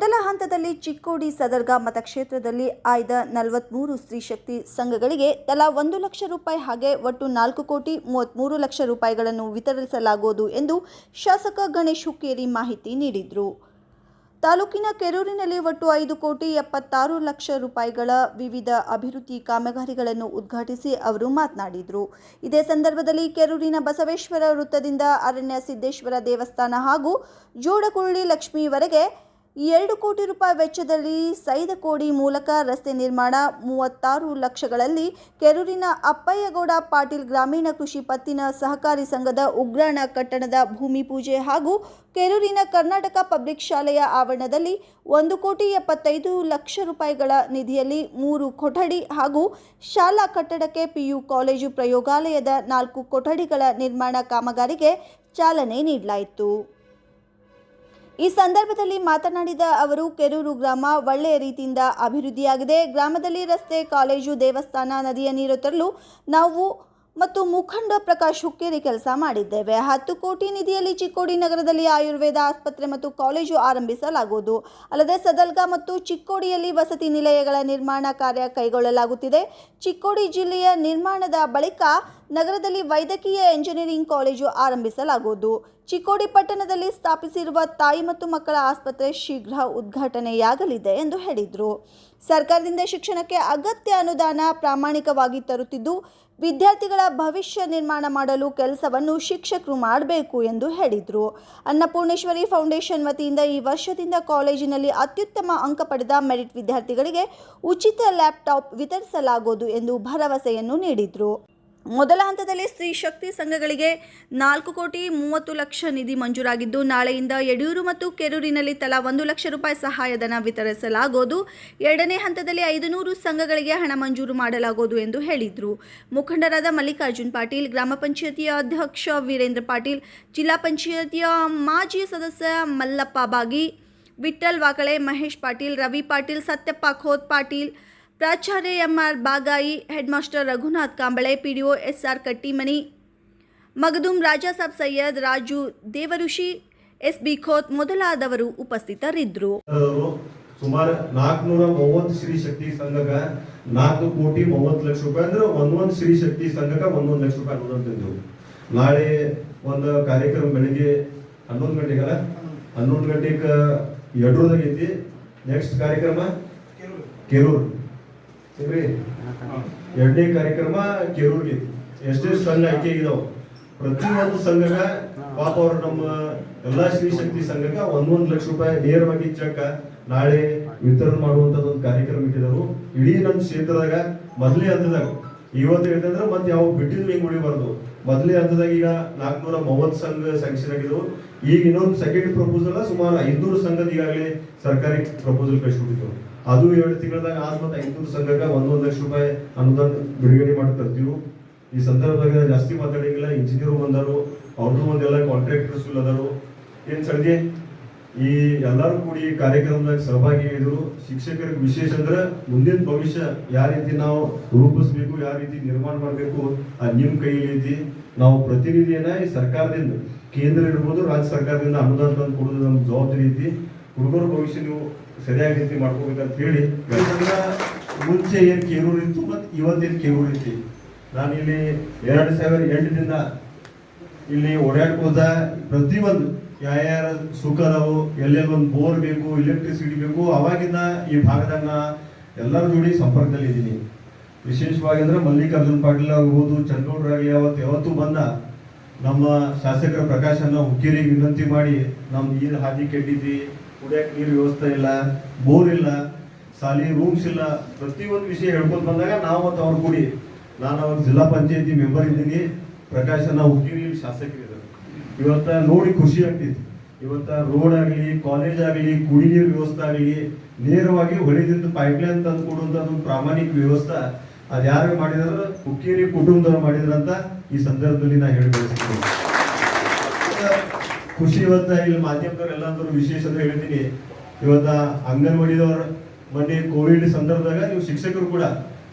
ಮೊದಲ ಹಂತದಲ್ಲಿ ಚಿಕ್ಕೋಡಿ ಸದರ್ಗ ಮತಕ್ಷೇತ್ರದಲ್ಲಿ ಆಯ್ದ ನಲವತ್ಮೂರು ಸ್ತ್ರೀಶಕ್ತಿ ಸಂಘಗಳಿಗೆ ತಲಾ ಒಂದು ಲಕ್ಷ ರೂಪಾಯಿ ಹಾಗೆ ಒಟ್ಟು ನಾಲ್ಕು ಕೋಟಿ ಮೂವತ್ತ್ಮೂರು ಲಕ್ಷ ರೂಪಾಯಿಗಳನ್ನು ವಿತರಿಸಲಾಗುವುದು ಎಂದು ಶಾಸಕ ಗಣೇಶ್ ಹುಕ್ಕೇರಿ ಮಾಹಿತಿ ನೀಡಿದರು. ತಾಲೂಕಿನ ಕೆರೂರಿನಲ್ಲಿ ಒಟ್ಟು ಐದು ಕೋಟಿ ಎಪ್ಪತ್ತಾರು ಲಕ್ಷ ರೂಪಾಯಿಗಳ ವಿವಿಧ ಅಭಿವೃದ್ಧಿ ಕಾಮಗಾರಿಗಳನ್ನು ಉದ್ಘಾಟಿಸಿ ಅವರು ಮಾತನಾಡಿದರು. ಇದೇ ಸಂದರ್ಭದಲ್ಲಿ ಕೆರೂರಿನ ಬಸವೇಶ್ವರ ವೃತ್ತದಿಂದ ಅರಣ್ಯ ಸಿದ್ದೇಶ್ವರ ದೇವಸ್ಥಾನ ಹಾಗೂ ಜೋಡಕುರುಳಿ ಲಕ್ಷ್ಮಿವರೆಗೆ ಎರಡು ಕೋಟಿ ರೂಪಾಯಿ ವೆಚ್ಚದಲ್ಲಿ ಸೈದಕೋಡಿ ಮೂಲಕ ರಸ್ತೆ ನಿರ್ಮಾಣ, ಮೂವತ್ತಾರು ಲಕ್ಷಗಳಲ್ಲಿ ಕೆರೂರಿನ ಅಪ್ಪಯ್ಯಗೌಡ ಪಾಟೀಲ್ ಗ್ರಾಮೀಣ ಕೃಷಿ ಪತ್ತಿನ ಸಹಕಾರಿ ಸಂಘದ ಉಗ್ರಾಣ ಕಟ್ಟಡದ ಭೂಮಿ ಪೂಜೆ ಹಾಗೂ ಕೆರೂರಿನ ಕರ್ನಾಟಕ ಪಬ್ಲಿಕ್ ಶಾಲೆಯ ಆವರಣದಲ್ಲಿ ಒಂದು ಕೋಟಿ ಎಪ್ಪತ್ತೈದು ಲಕ್ಷ ರೂಪಾಯಿಗಳ ನಿಧಿಯಲ್ಲಿ ಮೂರು ಕೊಠಡಿ ಹಾಗೂ ಶಾಲಾ ಕಟ್ಟಡಕ್ಕೆ ಪಿಯು ಕಾಲೇಜು ಪ್ರಯೋಗಾಲಯದ ನಾಲ್ಕು ಕೊಠಡಿಗಳ ನಿರ್ಮಾಣ ಕಾಮಗಾರಿಗೆ ಚಾಲನೆ ನೀಡಲಾಯಿತು. ಈ ಸಂದರ್ಭದಲ್ಲಿ ಮಾತನಾಡಿದ ಅವರು, ಕೆರೂರು ಗ್ರಾಮ ಒಳ್ಳೆಯ ರೀತಿಯಿಂದ ಅಭಿವೃದ್ಧಿಯಾಗಿದೆ. ಗ್ರಾಮದಲ್ಲಿ ರಸ್ತೆ, ಕಾಲೇಜು, ದೇವಸ್ಥಾನ, ನದಿಯ ನೀರು ತರಲು ನಾವು ಮತ್ತು ಮುಖಂಡ ಪ್ರಕಾಶ್ ಹುಕ್ಕೇರಿ ಕೆಲಸ ಮಾಡಿದ್ದೇವೆ. ಹತ್ತು ಕೋಟಿ ನಿಧಿಯಲ್ಲಿ ಚಿಕ್ಕೋಡಿ ನಗರದಲ್ಲಿ ಆಯುರ್ವೇದ ಆಸ್ಪತ್ರೆ ಮತ್ತು ಕಾಲೇಜು ಆರಂಭಿಸಲಾಗುವುದು. ಅಲ್ಲದೆ ಸದಲ್ಗ ಮತ್ತು ಚಿಕ್ಕೋಡಿಯಲ್ಲಿ ವಸತಿ ನಿಲಯಗಳ ನಿರ್ಮಾಣ ಕಾರ್ಯ ಕೈಗೊಳ್ಳಲಾಗುತ್ತಿದೆ. ಚಿಕ್ಕೋಡಿ ಜಿಲ್ಲೆಯ ನಿರ್ಮಾಣದ ಬಳಿಕ ನಗರದಲ್ಲಿ ವೈದ್ಯಕೀಯ ಎಂಜಿನಿಯರಿಂಗ್ ಕಾಲೇಜು ಆರಂಭಿಸಲಾಗುವುದು. ಚಿಕ್ಕೋಡಿ ಪಟ್ಟಣದಲ್ಲಿ ಸ್ಥಾಪಿಸಿರುವ ತಾಯಿ ಮತ್ತು ಮಕ್ಕಳ ಆಸ್ಪತ್ರೆ ಶೀಘ್ರ ಉದ್ಘಾಟನೆಯಾಗಲಿದೆ ಎಂದು ಹೇಳಿದರು. ಸರ್ಕಾರದಿಂದ ಶಿಕ್ಷಣಕ್ಕೆ ಅಗತ್ಯ ಅನುದಾನ ಪ್ರಾಮಾಣಿಕವಾಗಿ ತರುತ್ತಿದ್ದು ವಿದ್ಯಾರ್ಥಿಗಳ ಭವಿಷ್ಯ ನಿರ್ಮಾಣ ಮಾಡಲು ಕೆಲಸವನ್ನು ಶಿಕ್ಷಕರು ಮಾಡಬೇಕು ಎಂದು ಹೇಳಿದರು. ಅನ್ನಪೂರ್ಣೇಶ್ವರಿ ಫೌಂಡೇಶನ್ ವತಿಯಿಂದ ಈ ವರ್ಷದಿಂದ ಕಾಲೇಜಿನಲ್ಲಿ ಅತ್ಯುತ್ತಮ ಅಂಕ ಪಡೆದ ಮೆರಿಟ್ ವಿದ್ಯಾರ್ಥಿಗಳಿಗೆ ಉಚಿತ ಲ್ಯಾಪ್ಟಾಪ್ ವಿತರಿಸಲಾಗುವುದು ಎಂದು ಭರವಸೆಯನ್ನು ನೀಡಿದರು. ಮೊದಲ ಹಂತದಲ್ಲಿ ಸ್ತ್ರೀ ಶಕ್ತಿ ಸಂಘಗಳಿಗೆ ನಾಲ್ಕು ಕೋಟಿ ಮೂವತ್ತು ಲಕ್ಷ ನಿಧಿ ಮಂಜೂರಾಗಿದ್ದು, ನಾಳೆಯಿಂದ ಯಡಿಯೂರು ಮತ್ತು ಕೆರೂರಿನಲ್ಲಿ ತಲಾ ಒಂದು ಲಕ್ಷ ರೂಪಾಯಿ ಸಹಾಯಧನ ವಿತರಿಸಲಾಗುವುದು ಎರಡನೇ ಹಂತದಲ್ಲಿ ಐದು ನೂರು ಸಂಘಗಳಿಗೆ ಹಣ ಮಂಜೂರು ಮಾಡಲಾಗುವುದು ಎಂದು ಹೇಳಿದರು. ಮುಖಂಡರಾದ ಮಲ್ಲಿಕಾರ್ಜುನ್ ಪಾಟೀಲ್, ಗ್ರಾಮ ಪಂಚಾಯತಿಯ ಅಧ್ಯಕ್ಷ ವೀರೇಂದ್ರ ಪಾಟೀಲ್, ಜಿಲ್ಲಾ ಪಂಚಾಯತಿಯ ಮಾಜಿ ಸದಸ್ಯ ಮಲ್ಲಪ್ಪ ಬಾಗಿ ವಿಠಲ್ ವಾಕಳೆ, ಮಹೇಶ್ ಪಾಟೀಲ್, ರವಿ ಪಾಟೀಲ್, ಸತ್ಯಪ್ಪ ಖೋತ್ ಪಾಟೀಲ್ ಪ್ರಾಚಾರ್ಯ MR Bagayi headmaster Raghunath Kamble PDO SR Kattimani Magdum Rajasab Syed Raju Devarushi S B Khot ಮೊದಲಾದವರು ಉಪಸ್ಥಿತರಿದ್ದರು. ಸುಮಾರು ನಾಲ್ಕನೂರ ಮೂವತ್ತು ಶ್ರೀ ಶಕ್ತಿ ಸಂಘಕ್ಕೆ ನಾಲ್ಕು ಕೋಟಿ ಮೂವತ್ತು ಲಕ್ಷ ರೂಪಾಯಿ ಅಂದ್ರೆ ಒಂದೊಂದು ಶ್ರೀ ಶಕ್ತಿ ಸಂಘಕ್ಕೆ ಒಂದೊಂದು ಲಕ್ಷ ರೂಪಾಯಿ ಅನುದಾನ ತಂದೆವು ನಾಳೆ ಒಂದು ಕಾರ್ಯಕ್ರಮ ಬೆಳಿಗ್ಗೆ ಹನ್ನೊಂದು ಗಂಟೆಗಲ್ಲ? ಹನ್ನೊಂದು ಗಂಟೆಗೆ ಯಡ್ರೂದಾಗ ಐತಿ. ನೆಕ್ಸ್ಟ್ ಕಾರ್ಯಕ್ರಮ? ಕೇರೂರು ಎರಡನೇ ಕಾರ್ಯಕ್ರಮ ಕೆರೂರ್ಗೆ ಎಷ್ಟೇ ಸಂಘ ಆಯ್ಕೆ ಇದಾವ. ಪ್ರತಿಯೊಂದು ಸಂಘಗ ಪಾಪ ಅವರು ನಮ್ಮ ಎಲ್ಲಾ ಶ್ರೀ ಶಕ್ತಿ ಸಂಘಕ್ಕ ಒಂದೊಂದು ಲಕ್ಷ ರೂಪಾಯಿ ನೇರವಾಗಿ ಚೆಕ್ ನಾಳೆ ವಿತರಣೆ ಮಾಡುವಂತದ್ದು ಒಂದು ಕಾರ್ಯಕ್ರಮ ಇಟ್ಟಿದ್ರು. ಇಡೀ ನಮ್ಮ ಕ್ಷೇತ್ರದಾಗ ಮೊದಲೇ ಹಂತದಾಗ. ಇವತ್ತು ಹೇಳ್ತಂದ್ರೆ ಮತ್ತೆ ಯಾವ ಬಿಟ್ಟಿದ್ ಹಿಂಗ್ ಉಳಿಬಾರ್ದು. ಮೊದಲೇ ಹಂತದಾಗ ಈಗ ನಾಲ್ಕನೂರ ಮೂವತ್ತು ಸಂಘ ಸ್ಯಾಂಕ್ಷನ್ ಆಗಿದ್ರು ಈಗ ಇನ್ನೊಂದು ಸೆಕೆಂಡ್ ಪ್ರಪೋಸಲ್ ಸುಮಾರು ಐದ್ನೂರು ಸಂಘದ ಈಗಾಗಲೇ ಸರ್ಕಾರಿ ಪ್ರಪೋಸಲ್ ಕಳಿಸ್ಬಿಟ್ಟಿದ್ರು ಅದು ಏಳು ತಿಂಗಳದಾಗ ಆದ ಮತ್ತೆ ಐದು ಸಂಘಕ್ಕೆ ಒಂದೊಂದು ಲಕ್ಷ ರೂಪಾಯಿ ಅನುದಾನ ಬಿಡುಗಡೆ ಮಾಡಿ ತರ್ತೀವಿ ಈ ಸಂದರ್ಭದಾಗ ಜಾಸ್ತಿ ಮಾತಾಡಿಂಗಿಲ್ಲ ಇಂಜಿನಿಯರ್ ಬಂದರು ಅವ್ರದ್ದು ಒಂದೆಲ್ಲ ಕಾಂಟ್ರಾಕ್ಟರ್ಸ್ ಅದಾರು. ಏನು ಸಡ್ಗೆ ಈ ಎಲ್ಲರೂ ಕೂಡಿ ಕಾರ್ಯಕ್ರಮದಾಗ ಸಹಭಾಗಿ ಆಗಿದ್ರು ಶಿಕ್ಷಕರಿಗೆ ವಿಶೇಷ ಅಂದ್ರೆ ಮುಂದಿನ ಭವಿಷ್ಯ ಯಾವ ರೀತಿ ನಾವು ರೂಪಿಸ್ಬೇಕು, ಯಾವ ರೀತಿ ನಿರ್ಮಾಣ ಮಾಡಬೇಕು ಅದು ನಿಮ್ಮ ಕೈಯಲ್ಲಿ ಐತಿ. ನಾವು ಪ್ರತಿನಿಧಿಯನ್ನ ಈ ಸರ್ಕಾರದಿಂದ, ಕೇಂದ್ರ ಇರ್ಬೋದು, ರಾಜ್ಯ ಸರ್ಕಾರದಿಂದ ಅನುದಾನ ತಂದು ಕೊಡೋದು ನಮ್ಮ ಜವಾಬ್ದಾರಿ ಐತಿ. ಹುಡುಗರ ಭವಿಷ್ಯ ನೀವು ಸರಿಯಾಗಿ ರೀತಿ ಮಾಡ್ಕೋಬೇಕಂತ ಹೇಳಿ ಮುಂಚೆ ಏನು ಕೇರೂರು ಇತ್ತು ಮತ್ತೆ ಇವತ್ತೇನ್ ಕೇರೂರು ಇತ್ತು ನಾನು ಇಲ್ಲಿ ಎರಡು ಸಾವಿರ ಎಂಟರಿಂದ ಇಲ್ಲಿ ಓಡಾಡ್ಕೋದ ಪ್ರತಿಯೊಂದು ಯಾರ ಸುಖ ಅದಾವು ಎಲ್ಲೆಲ್ಲಿ ಒಂದು ಬೋರ್ ಬೇಕು ಎಲೆಕ್ಟ್ರಿಸಿಟಿ ಬೇಕು, ಅವಾಗಿಂದ ಈ ಭಾಗದಾಗ ನಾ ಎಲ್ಲರ ಜೋಡಿ ಸಂಪರ್ಕದಲ್ಲಿ ಇದ್ದೀನಿ. ವಿಶೇಷವಾಗಿ ಅಂದ್ರೆ ಮಲ್ಲಿಕಾರ್ಜುನ್ ಪಾಟೀಲ್ ಆಗ್ಬೋದು ಚಂದ್ರಗೌಡರಾಗಲಿ ಅವತ್ತು ಯಾವತ್ತು ಬಂದ ನಮ್ಮ ಶಾಸಕರ ಪ್ರಕಾಶನ ಹುಕ್ಕೇರಿಗೆ ವಿನಂತಿ ಮಾಡಿ ನಮ್ಮ ನೀರು ಹಾದಿ ಕೆಟ್ಟಿದ್ವಿ. ಕುಡಿಯಕ್ ನೀರು ವ್ಯವಸ್ಥೆ ಇಲ್ಲ, ಬೋರ್ ಇಲ್ಲ ಸಾಲಿ ರೂಮ್ಸ್ ಇಲ್ಲ. ಪ್ರತಿಯೊಂದು ವಿಷಯ ಹೇಳ್ಕೊಂಡು ಬಂದಾಗ ನಾವು ಮತ್ತು ಅವ್ರು ಕೂಡಿ. ನಾನು ಅವ್ರ ಜಿಲ್ಲಾ ಪಂಚಾಯತಿ ಮೆಂಬರ್ ಇದ್ದೀನಿ. ಪ್ರಕಾಶನ ಶಾಸಕರು ಶಾಸಕರಿದ್ದಾರೆ ಇವತ್ತ ನೋಡಿ ಖುಷಿ ಆಗ್ತಿತ್ತು. ಇವತ್ತ ರೋಡ್ ಆಗಲಿ ಕಾಲೇಜ್ ಆಗಲಿ ಕುಡಿ ನೀರು ವ್ಯವಸ್ಥೆ ಆಗಲಿ, ನೇರವಾಗಿ ಹೊಳಿದಿಂದ ಪೈಪ್ಲೈನ್ ತಂದು ಕೊಡುವಂತ ಒಂದು ಪ್ರಾಮಾಣಿಕ ವ್ಯವಸ್ಥೆ ಅದು ಯಾರು ಮಾಡಿದ್ರು? ಹುಕ್ಕೇರಿ ಕುಟುಂಬದವ್ರು ಮಾಡಿದ್ರಂತ ಈ ಸಂದರ್ಭದಲ್ಲಿ ನಾ ಹೇಳಿ ಖುಷಿ ಇವತ್ತ ಇಲ್ಲಿ ಮಾಧ್ಯಮದವ್ರು ಎಲ್ಲಾದ್ರು ವಿಶೇಷ ಅಂತ ಹೇಳ್ತೀನಿ. ಇವತ್ತ ಅಂಗನವಾಡಿದವ್ರ ಮೊನ್ನೆ ಕೋವಿಡ್ ಸಂದರ್ಭದಾಗ ನೀವು ಶಿಕ್ಷಕರು ಕೂಡ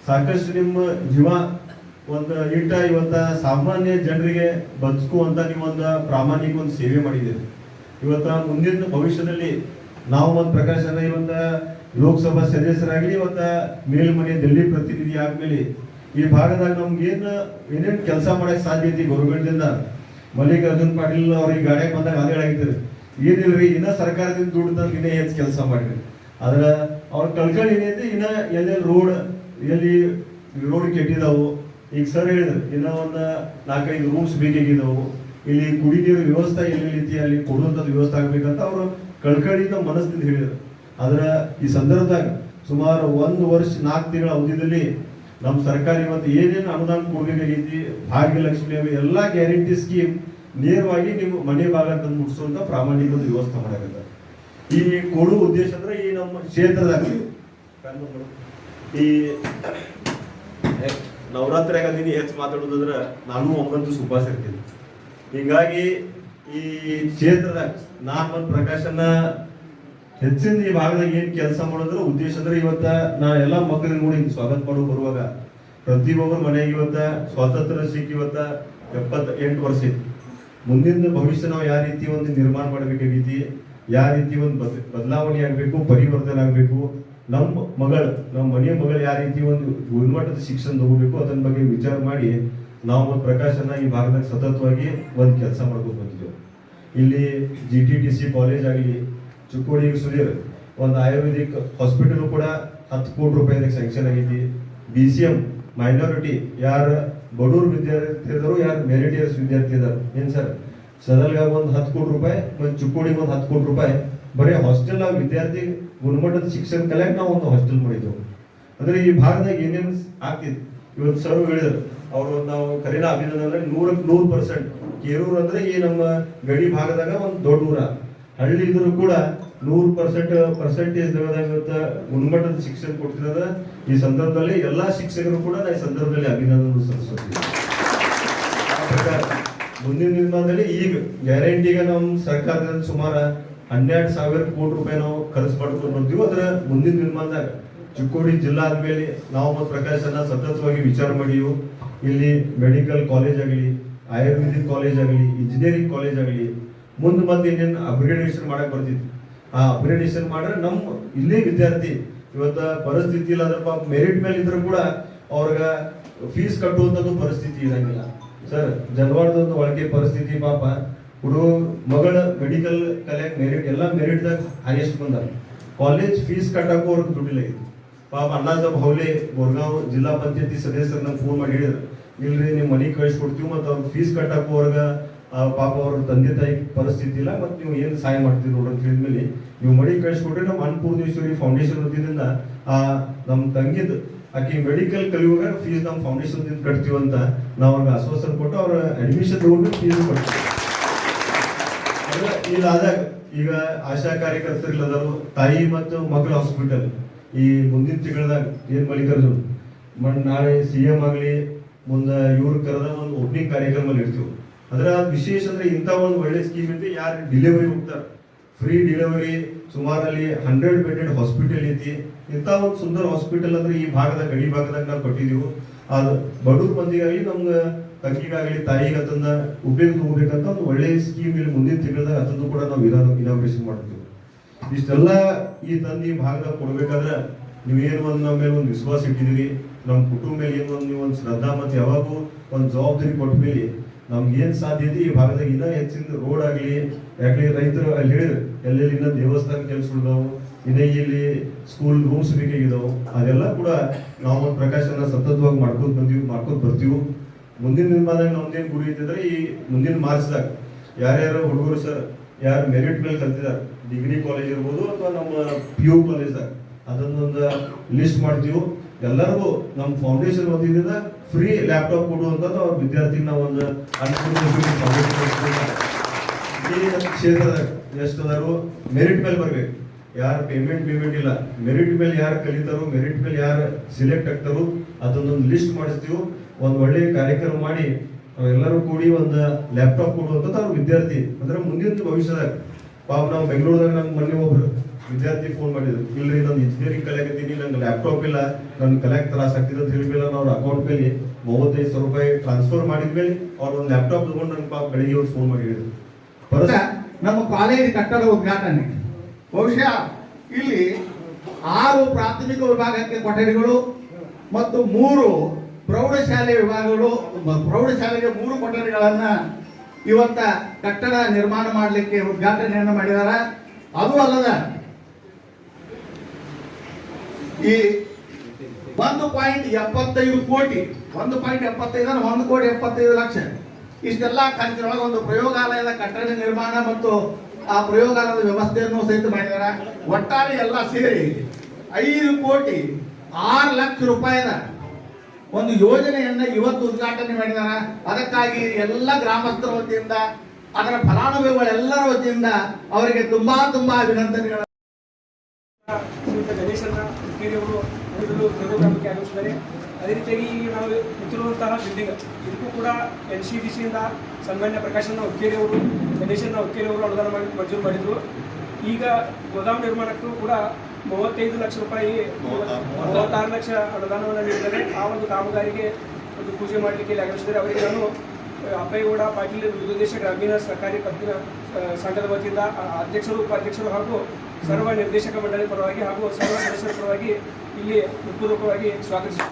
ಸಾಕಷ್ಟು ನಿಮ್ಮ ಜೀವ ಒಂದು ಇಟ್ಟ ಇವತ್ತ ಸಾಮಾನ್ಯ ಜನರಿಗೆ ಬದುಕುವಂತ ನೀವು ಒಂದು ಪ್ರಾಮಾಣಿಕ ಒಂದು ಸೇವೆ ಮಾಡಿದ್ದೀರಿ ಇವತ್ತ ಮುಂದಿನ ಭವಿಷ್ಯದಲ್ಲಿ ನಾವು ಒಂದು ಪ್ರಕಾಶನ ಇವತ್ತ ಲೋಕಸಭಾ ಸದಸ್ಯರಾಗಲಿ ಇವತ್ತ ಮೇಲ್ಮನೆ ದಿಲ್ಲಿ ಪ್ರತಿನಿಧಿ ಆದ್ಮೇಲೆ ಈ ಭಾಗದಾಗ ನಮ್ಗೆ ಏನ್ ಏನೇನ್ ಕೆಲಸ ಮಾಡಕ್ ಸಾಧ್ಯತೆ ಗೌರ್ಮೆಂಟ್ ಮಲ್ಲಿಕಾರ್ಜುನ್ ಪಾಟೀಲ್ ಅವ್ರ ಈ ಗಾಡಿಯಾಗ ಬಂದಾಗ ಅದೇ ಹೇಳಾಗಿದ್ರು ಏನಿಲ್ರಿ, ಇನ್ನ ಸರ್ಕಾರದಿಂದ ದುಡ್ಡು ಇನ್ನೇ ಹೆಚ್ಚು ಕೆಲಸ ಮಾಡಿರಿ? ಆದ್ರೆ ಅವ್ರ ಕಳ್ಕೊಳ್ಳಿ ಏನೈತಿ ಇನ್ನ ಎಲ್ಲೆಲ್ಲಿ ರೋಡ್, ಎಲ್ಲಿ ರೋಡ್ ಕೆಟ್ಟಿದಾವು. ಈಗ ಸರ್ ಹೇಳಿದ್ರು, ಇನ್ನ ಒಂದು ನಾಲ್ಕೈದು ರೂಮ್ಸ್ ಬೇಕಾಗಿದ್ದಾವು ಇಲ್ಲಿ ಕುಡಿ ನೀರು ವ್ಯವಸ್ಥೆ ಎಲ್ಲಿ ರೀತಿ ಅಲ್ಲಿ ಕೊಡುವಂಥದ್ದು ವ್ಯವಸ್ಥೆ ಆಗ್ಬೇಕಂತ ಅವರು ಕಳ್ಕಳಿಯಿಂದ ಮನಸ್ಸಿಂದ ಹೇಳಿದ್ರು. ಆದ್ರೆ ಈ ಸಂದರ್ಭದಾಗ ಸುಮಾರು ಒಂದು ವರ್ಷ, ನಾಲ್ಕು ತಿಂಗಳ ಅವಧಿಯಲ್ಲಿ ನಮ್ಮ ಸರ್ಕಾರ ಇವತ್ತು ಏನೇನು ಅನುದಾನ ಕೊಡಬೇಕಾಗಿದೆ ಭಾಗ್ಯಲಕ್ಷ್ಮಿ ಅವು ಎಲ್ಲ ಗ್ಯಾರಂಟಿ ಸ್ಕೀಮ್ ನೇರವಾಗಿ ನಿಮ್ಮ ಮನೆ ಭಾಗ ತಂದು ಮುಟ್ಸುವಂತ ಪ್ರಾಮಾಣಿಕ ವ್ಯವಸ್ಥೆ ಮಾಡಕತ್ತ ಈ ಕೊಡುವ ಉದ್ದೇಶ ಅಂದ್ರೆ ಈ ನಮ್ಮ ಕ್ಷೇತ್ರದಾಗ ಈ ನವರಾತ್ರಿ ಆಗದೀನಿ ಹೆಚ್ಚು ಮಾತಾಡೋದಂದ್ರೆ ನಾನು ಒಂಬತ್ತು ಉಪವಾಸ ಇರ್ತೀನಿ. ಹೀಗಾಗಿ ಈ ಕ್ಷೇತ್ರದಾಗ ನಾನು ಪ್ರಕಾಶನ ಹೆಚ್ಚಿನ ಈ ಭಾಗದಾಗ ಏನ್ ಕೆಲಸ ಮಾಡೋದ್ರ ಉದ್ದೇಶ ಅಂದ್ರೆ ಇವತ್ತ ನಾ ಎಲ್ಲಾ ಮಕ್ಕಳಿಗೆ ನೋಡಿ ಸ್ವಾಗತ ಮಾಡೋ ಬರುವಾಗ. ಪ್ರತಿಯೊಬ್ಬರ ಮನೆಗೆ ಇವತ್ತ ಸ್ವಾತಂತ್ರ್ಯ ಸಿಕ್ಕಿ ಇವತ್ತ ಎಪ್ಪತ್ತ ಎಂಟು ವರ್ಷ ಇತ್ತು ಮುಂದಿನ ಭವಿಷ್ಯ ನಾವು ಯಾವ ರೀತಿ ಒಂದು ನಿರ್ಮಾಣ ಮಾಡ್ಬೇಕಾಗೈತಿ, ಯಾವ ರೀತಿ ಒಂದು ಬದ್, ಬದಲಾವಣೆ ಆಗ್ಬೇಕು, ಪರಿವರ್ತನೆ ಆಗ್ಬೇಕು ನಮ್ಮ ಮಗಳು ನಮ್ಮ ಮನೆಯ ಮಗಳು ಯಾವ ರೀತಿ ಒಂದು ಗುಣಮಟ್ಟದ ಶಿಕ್ಷಣ ತಗೋಬೇಕು ಅದನ್ನ ಬಗ್ಗೆ ವಿಚಾರ ಮಾಡಿ ನಾವು ಪ್ರಕಾಶನ ಈ ಭಾಗದಾಗ ಸತತವಾಗಿ ಒಂದು ಕೆಲಸ ಮಾಡ್ಕೊಂಡು ಬಂದಿದ್ದೇವೆ. ಇಲ್ಲಿ G T T C college ಆಗಲಿ ಚಿಕ್ಕೋಡಿ ಸುರಿ ಒಂದು ಆಯುರ್ವೇದಿಕ್ ಹಾಸ್ಪಿಟಲ್ ಕೂಡ ಹತ್ತು ಕೋಟಿ ರೂಪಾಯಿ ಸ್ಯಾಂಕ್ಷನ್ ಆಗೈತಿ. ಬಿ ಸಿ ಎಂ ಮೈನಾರಿಟಿ ಯಾರು ಬಡೂರು ವಿದ್ಯಾರ್ಥಿ ಇದ್ದಾರೆ ಯಾರು ಮೆರಿಟಿಯರ್ಸ್ ವಿದ್ಯಾರ್ಥಿ ಇದ್ದಾರೆ ಏನ್ ಸರ್? ಸದಲ್ಗಾಗ ಒಂದು ಹತ್ತು ಕೋಟಿ ರೂಪಾಯಿ ಮತ್ತು ಚಿಕ್ಕೋಡಿಗೆ ಒಂದು ಹತ್ತು ಕೋಟಿ ರೂಪಾಯಿ. ಬರೀ ಹಾಸ್ಟೆಲ್ ನಾವು ವಿದ್ಯಾರ್ಥಿ ಗುಣಮಟ್ಟದ ಶಿಕ್ಷಣ ಕಲಿಯಕ್ ನಾವು ಒಂದು ಹಾಸ್ಟೆಲ್ ಮಾಡಿದ್ದೆವು ಅಂದ್ರೆ ಈ ಭಾರತದಾಗ ಏನೇನು ಆಗ್ತಿತ್ತು ಇವತ್ತು ಸರ್ ಹೇಳಿದ್ರು. ಅವರು ನಾವು ಕರೀನ ಅಭಿನಂದನೆ ನೂರಕ್ಕೆ ನೂರು ಪರ್ಸೆಂಟ್ ಕೇರೂರು ಅಂದ್ರೆ ಈ ನಮ್ಮ ಗಡಿ ಭಾಗದಾಗ ಒಂದು ದೊಡ್ಡ ಊರ ಹಳ್ಳಿ ಇದ್ರೂ ಕೂಡ ನೂರು ಪರ್ಸೆಂಟ್ ಪರ್ಸೆಂಟೇಜ್ ಇವತ್ತು ಗುಣಮಟ್ಟದ ಶಿಕ್ಷಣ ಕೊಟ್ಟಿರೋದ ಈ ಸಂದರ್ಭದಲ್ಲಿ ಎಲ್ಲಾ ಶಿಕ್ಷಕರು ಕೂಡ ಈ ಸಂದರ್ಭದಲ್ಲಿ ಅಭಿನಂದನೆ ಸಲ್ಲಿಸುತ್ತೀನಿ. ಮುಂದಿನ ನಿರ್ಮಾಣದಲ್ಲಿ ಈಗ ಗ್ಯಾರಂಟಿಗೆ ನಮ್ಮ ಸರ್ಕಾರದಿಂದ ಸುಮಾರು ಹನ್ನೆರಡು ಸಾವಿರ ಕೋಟಿ ರೂಪಾಯಿ ನಾವು ಖರ್ಚು ಮಾಡ್ಕೊಂಡು ಬರ್ತೀವಿ ಅದ್ರ ಮುಂದಿನ ದಿನಮಾನದಾಗ ಚಿಕ್ಕೋಡಿ ಜಿಲ್ಲಾ ಆದ್ಮೇಲೆ ನಾವು ಮತ್ತು ಪ್ರಕಾಶನ ಸತತವಾಗಿ ವಿಚಾರ ಮಾಡಿವು ಇಲ್ಲಿ ಮೆಡಿಕಲ್ ಕಾಲೇಜ್ ಆಗಲಿ, ಆಯುರ್ವೇದಿಕ್ ಕಾಲೇಜ್ ಆಗಲಿ ಇಂಜಿನಿಯರಿಂಗ್ ಕಾಲೇಜ್ ಆಗಲಿ ಮುಂದೆ ಮತ್ತೆ ಇನ್ನೇನು ಅಪ್ಗ್ರೇಡೇಷನ್ ಮಾಡಕ್ಕೆ ಬರ್ತಿತ್ತು ಆ ಅಪ್ಗ್ರೇಡೇಷನ್ ಮಾಡ್ರೆ ನಮ್ಮ ಇಲ್ಲೇ ವಿದ್ಯಾರ್ಥಿ, ಇವತ್ತ ಪರಿಸ್ಥಿತಿ ಇಲ್ಲ ಅಂದ್ರೆ ಪಾಪ ಮೆರಿಟ್ ಮೇಲೆ ಇದ್ರು ಕೂಡ ಅವ್ರಿಗೆ ಫೀಸ್ ಕಟ್ಟುವಂಥದ್ದು ಪರಿಸ್ಥಿತಿ ಇರಂಗಿಲ್ಲ. ಸರ್ ಜನವಾಡದ ಒಳಗೆ ಪರಿಸ್ಥಿತಿ ಪಾಪ. ಹುಡುಗ ಮಗಳ ಮೆಡಿಕಲ್ ಕಲೆಕ್ ಮೆರಿಟ್ ಎಲ್ಲ ಮೆರಿಟ್ದಾಗ ಹೈಯೆಸ್ಟ್ ಬಂದಾರ. ಕಾಲೇಜ್ ಫೀಸ್ ಕಟ್ಟಕ್ಕೂ ಅವ್ರಿಗೆ ದುಡ್ಡಿಲ್ಲ ಇದು. ಪಾಪ ಅಣ್ಣಾಸಾಬ್ ಹೌಲೆ, ಗೋರ್ಗಾಂವ್ ಜಿಲ್ಲಾ ಪಂಚಾಯತಿ ಸದಸ್ಯರು ನಂಗೆ ಫೋನ್ ಮಾಡಿ ಹೇಳಿದ್ರು. ಇಲ್ರಿ ನೀವು ಮನೆ ಕಳಿಸ್ಕೊಡ್ತೀವಿ ಮತ್ತು ಅವ್ರಿಗೆ ಫೀಸ್ ಕಟ್ಟಕ್ಕೂ ಅವ್ರಿಗೆ ಪಾಪ ಅವ್ರ ತಂದೆ ತಾಯಿ ಪರಿಸ್ಥಿತಿ ಇಲ್ಲ, ಮತ್ತು ನೀವು ಏನು ಸಹಾಯ ಮಾಡ್ತೀರಿ ನೋಡ್ರಿ ಅಂತ ಹೇಳಿದ್ಮೇಲೆ ನೀವು ಮಡಿ ಕಳಿಸ್ಕೊಟ್ರೆ ನಮ್ಮ ಅನ್ನಪೂರ್ಣೇಶ್ವರಿ ಫೌಂಡೇಶನ್ ವತಿಯಿಂದ ಆ ನಮ್ಮ ತಂಗಿದ್ದು ಆಕೆ ಮೆಡಿಕಲ್ ಕಲಿಯುವಾಗ ಫೀಸ್ ನಮ್ಮ ಫೌಂಡೇಶನ್ ಕಟ್ತೀವಿ ಅಂತ ನಾವು ಅವ್ರಿಗೆ ಆಶ್ವಾಸನೆ ಕೊಟ್ಟು ಅವ್ರ ಅಡ್ಮಿಷನ್ ತಗೊಂಡು ಫೀಸ್ ಕೊಡ್ತೀವಿ ಇಲ್ಲಾದಾಗ ಈಗ ಆಶಾ ಕಾರ್ಯಕರ್ತರಿಲ್ಲದರು ತಾಯಿ ಮತ್ತು ಮಕ್ಕಳ ಹಾಸ್ಪಿಟಲ್ ಈ ಮುಂದಿನ ತಿಂಗಳದಾಗ ಏನ್ ಮಲ್ಲಿಕಾರ್ಜುನ್? ನಾಳೆ ಸಿ ಎಂ ಆಗಲಿ, ಮುಂದೆ ಇವ್ರ ಕರೆದ ಒಂದು ಓಪನಿಂಗ್ ಕಾರ್ಯಕ್ರಮ ಇರ್ತೀವಿ. ಅಂದ್ರೆ ಅದ್ ವಿಶೇಷ ಅಂದ್ರೆ ಇಂಥ ಒಂದು ಒಳ್ಳೆ ಸ್ಕೀಮ್ ಐತಿ ಯಾರು ಡಿಲಿವರಿ ಹೋಗ್ತಾರ? ಫ್ರೀ ಡಿಲಿವರಿ ಸುಮಾರಲ್ಲಿ ಹಂಡ್ರೆಡ್ ಬೆಡೆಡ್ ಹಾಸ್ಪಿಟಲ್ ಐತಿ. ಇಂಥ ಒಂದು ಸುಂದರ ಹಾಸ್ಪಿಟಲ್ ಅಂದ್ರೆ ಈ ಭಾಗದ ಗಡಿ ಭಾಗದಾಗ ನಾವು ಕೊಟ್ಟಿದೀವಿ. ಅದು ಬಡವ್ರ ಮಂದಿಗಾಗಿ ನಮ್ಗೆ ತಂಗಿಗಾಗಲಿ ತಾಯಿಗೆ ಅದನ್ನ ಉಪಯೋಗ ತಗೋಬೇಕಂತ ಒಂದು ಒಳ್ಳೆ ಸ್ಕೀಮ್ ಇಲ್ಲಿ ಮುಂದಿನ ತಿಂಗಳದಾಗ ಅದನ್ನು ಕೂಡ ನಾವು ಇನಾಗ್ರೇಷನ್ ಮಾಡ್ತೀವಿ. ಇಷ್ಟೆಲ್ಲ ಈ ತಂದು ಈ ಭಾಗದಾಗ ಕೊಡ್ಬೇಕಾದ್ರೆ ನೀವು ಏನು ಒಂದು ನಮ್ಮ ಮೇಲೆ ಒಂದು ವಿಶ್ವಾಸ ಇಟ್ಟಿದ್ದೀರಿ. ನಮ್ಮ ಕುಟುಂಬ ಮೇಲೆ ಏನು ಒಂದು ನೀವು ಒಂದು ಶ್ರದ್ಧಾ ಮತ್ತು ಯಾವಾಗೂ ಒಂದು ಜವಾಬ್ದಾರಿ ಕೊಟ್ಟ ಮೇಲೆ ನಮ್ಗೆ ಏನ್ ಸಾಧ್ಯತೆ ಈ ಭಾಗದಾಗ ಇನ್ನೂ ಹೆಚ್ಚಿನ ರೋಡ್ ಆಗಲಿ ಯಾಕಲಿ ರೈತರು ಅಲ್ಲಿ ಹೇಳಿದ್ರು, ಎಲ್ಲೆಲ್ಲಿ ಇನ್ನೂ ದೇವಸ್ಥಾನ ಕೆಲಸಗಳಿದಾವು ಇನ್ನೇ ಇಲ್ಲಿ ಸ್ಕೂಲ್ ರೂಮ್ಸ್ ಬೇಕಾಗಿದಾವು ಅದೆಲ್ಲ ಕೂಡ ನಾವು ಒಂದು ಪ್ರಕಾಶನ ಸತತವಾಗಿ ಮಾಡ್ಕೊಂಡ್ ಬಂದೀವಿ ಮಾಡ್ಕೊಂಡ್ ಬರ್ತೀವಿ. ಮುಂದಿನ ದಿನಮಾನದಾಗ ನಮ್ದೇನ್ ಗುರಿ ಇದ್ದಿದ್ರೆ ಈ ಮುಂದಿನ ಮಾರ್ಚ್ದಾಗ ಯಾರ್ಯಾರು ಹುಡುಗರು ಸರ್, ಯಾರು ಮೆರಿಟ್ ಮೇಲೆ ಕಲ್ತಿದ್ದಾರೆ ಡಿಗ್ರಿ ಕಾಲೇಜ್ ಇರ್ಬೋದು ಅಥವಾ ನಮ್ಮ ಪಿ ಯು ಕಾಲೇಜ್ದಾಗ ಅದನ್ನೊಂದು ಲಿಸ್ಟ್ ಮಾಡ್ತೀವಿ. ಎಲ್ಲರಿಗೂ ನಮ್ಮ ಫೌಂಡೇಶನ್ ವತಿಯಿಂದ ಫ್ರೀ ಲ್ಯಾಪ್ಟಾಪ್ ಕೊಡುವಂಥದ್ದು ಅವ್ರ ವಿದ್ಯಾರ್ಥಿಗೆ ನಾವು ಒಂದು ಕ್ಷೇತ್ರದ ಈ ನಮ್ಮ ಕ್ಷೇತ್ರದಾಗ ಎಷ್ಟು ಅದಾರು ಮೆರಿಟ್ ಮೇಲೆ ಬರ್ಬೇಕು. ಯಾರು ಪೇಮೆಂಟ್ ಪೇಮೆಂಟ್ ಇಲ್ಲ. ಮೆರಿಟ್ ಮೇಲೆ ಯಾರು ಕಲಿತಾರೋ ಮೆರಿಟ್ ಮೇಲೆ ಯಾರು ಸಿಲೆಕ್ಟ್ ಆಗ್ತಾರೋ ಅದನ್ನೊಂದು ಲಿಸ್ಟ್ ಮಾಡಿಸ್ತೀವಿ. ಒಂದು ಒಳ್ಳೆ ಕಾರ್ಯಕ್ರಮ ಮಾಡಿ ಎಲ್ಲರೂ ಕೂಡಿ ಒಂದು ಲ್ಯಾಪ್ಟಾಪ್ ಕೊಡುವಂಥದ್ದು ಅವ್ರ ವಿದ್ಯಾರ್ಥಿ. ಅಂದ್ರೆ ಮುಂದಿನ ಭವಿಷ್ಯದಾಗ. ಪಾಪ ನಾವು ಬೆಂಗಳೂರದಾಗ ನಮ್ಗೆ ಮೊನ್ನೆ ಒಬ್ರು ವಿದ್ಯಾರ್ಥಿ ಫೋನ್ ಮಾಡಿದ್ರು. ಇಲ್ರಿ ನಾನು ಇಂಜಿನಿಯರಿಂಗ್ ಕಲಿಯಾಕತ್ತೀನಿ ನಂಗೆ ಲ್ಯಾಪ್ಟಾಪ್ ಇಲ್ಲ ನನ್ನ ಕಲಿಯಕ್ ತ್ರಾಸ ಆಗ್ತಿದೆ ಅಂತ ಹೇಳಿದ್ಮೇಲೆ ಅವ್ರ ಅಕೌಂಟ್ ಮೇಲೆ ಮೂವತ್ತೈದು ಸಾವಿರ ರೂಪಾಯಿ ಟ್ರಾನ್ಸ್ಫರ್ ಮಾಡಿದ್ಮೇಲೆ ಅವ್ರ ಒಂದು ಲ್ಯಾಪ್ಟಾಪ್ ತಗೊಂಡು ನನ್ನ ಪಾಪ ಬೆಳಿಗ್ಗೆ ಅವ್ರು ಫೋನ್ ಮಾಡಿ ಹೇಳಿದ್ರು. ನಮ್ಮ ಕಾಲೇಜ್ ಕಟ್ಟಡ ಉದ್ಘಾಟನೆ. ಬಹುಶಃ ಇಲ್ಲಿ ಆರು ಪ್ರಾಥಮಿಕ ವಿಭಾಗಕ್ಕೆ ಕೊಠಡಿಗಳು ಮತ್ತು ಮೂರು ಪ್ರೌಢಶಾಲೆ ವಿಭಾಗಗಳು ಪ್ರೌಢಶಾಲೆಗೆ ಮೂರು ಕೊಠಡಿಗಳನ್ನ ಇವತ್ತ ಕಟ್ಟಡ ನಿರ್ಮಾಣ ಮಾಡಲಿಕ್ಕೆ ಉದ್ಘಾಟನೆಯನ್ನು ಮಾಡಿದಾರ. ಅದು ಅಲ್ಲದ ಈ ಒಂದು ಪಾಯಿಂಟ್ ಎಪ್ಪತ್ತೈದು ಕೋಟಿ, ಒಂದು ಪಾಯಿಂಟ್ ಎಪ್ಪತ್ತೈದು ಅಂದ್ರೆ ಒಂದು ಕೋಟಿ ಎಪ್ಪತ್ತೈದು ಲಕ್ಷ. ಇಷ್ಟೆಲ್ಲ ಖರ್ಚಿನೊಳಗೆ ಒಂದು ಪ್ರಯೋಗಾಲಯದ ಕಟ್ಟಡ ನಿರ್ಮಾಣ ಮತ್ತು ಆ ಪ್ರಯೋಗಾಲಯದ ವ್ಯವಸ್ಥೆಯನ್ನು ಸಹಿತ ಮಾಡಿದಾರ. ಒಟ್ಟಾರೆ ಎಲ್ಲ ಸೇರಿ ಐದು ಕೋಟಿ ಆರು ಲಕ್ಷ ರೂಪಾಯಿದ ಒಂದು ಯೋಜನೆಯನ್ನ ಇವತ್ತು ಉದ್ಘಾಟನೆ ಮಾಡಿದಾರ. ಅದಕ್ಕಾಗಿ ಎಲ್ಲ ಗ್ರಾಮಸ್ಥರ ವತಿಯಿಂದ, ಅದರ ಫಲಾನುಭವಿಗಳೆಲ್ಲರ ವತಿಯಿಂದ ಅವರಿಗೆ ತುಂಬಾ ತುಂಬಾ ಅಭಿನಂದನೆಗಳು. ಶ್ರೀಯುತ ಗಣೇಶನ ಅವರು ಗ್ರಾಮಕ್ಕೆ ಆಗಮಿಸಿದ್ದಾರೆ ಅದೇ ರೀತಿಯಾಗಿ ನಾವು ನಿಂತಿರುವಂತಹ ಬಿಲ್ಡಿಂಗ್ ಇದಕ್ಕೂ ಕೂಡ ಎನ್ ಸಿ ಡಿ ಸಿಯಿಂದ ಸನ್ಮಾನ್ಯ ಪ್ರಕಾಶನ ಉಕ್ಕೇರಿಯವರು ಗಣೇಶನ ಉಕ್ಕೇರಿಯವರು ಅನುದಾನ ಮಾಡಿ ಮಂಜೂರು ಮಾಡಿದರು. ಈಗ ಗೋದಾಮ್ ನಿರ್ಮಾಣಕ್ಕೂ ಕೂಡ ಮೂವತ್ತೈದು ಲಕ್ಷ ರೂಪಾಯಿ, ಮೂವತ್ತಾರು ಲಕ್ಷ ಅನುದಾನವನ್ನು ನೀಡಿದ್ದಾರೆ. ಆ ಒಂದು ಕಾಮಗಾರಿಗೆ ಒಂದು ಪೂಜೆ ಮಾಡಲಿಕ್ಕೆ ಇಲ್ಲಿ ಆಗಮಿಸಿದ್ದಾರೆ. ಅವರಿಗೆ ನಾನು ಅಪ್ಪಯ್ಯಗೌಡ ಪಾಟೀಲ್ ವಿರುದ್ದೇಶ ಗ್ರಾಮೀಣ ಸರ್ಕಾರಿ ಪತ್ತಿನ ಸಂಘದ ವತಿಯಿಂದ ಅಧ್ಯಕ್ಷರು, ಉಪಾಧ್ಯಕ್ಷರು ಹಾಗೂ ಸರ್ವ ನಿರ್ದೇಶಕ ಮಂಡಳಿ ಪರವಾಗಿ ಹಾಗೂ ಸರ್ವ ಸದಸ್ಯರ ಪರವಾಗಿ ಇಲ್ಲಿ ಹೃತ್ಪೂರ್ವಕವಾಗಿ ಸ್ವಾಗತಿಸುತ್ತೇನೆ.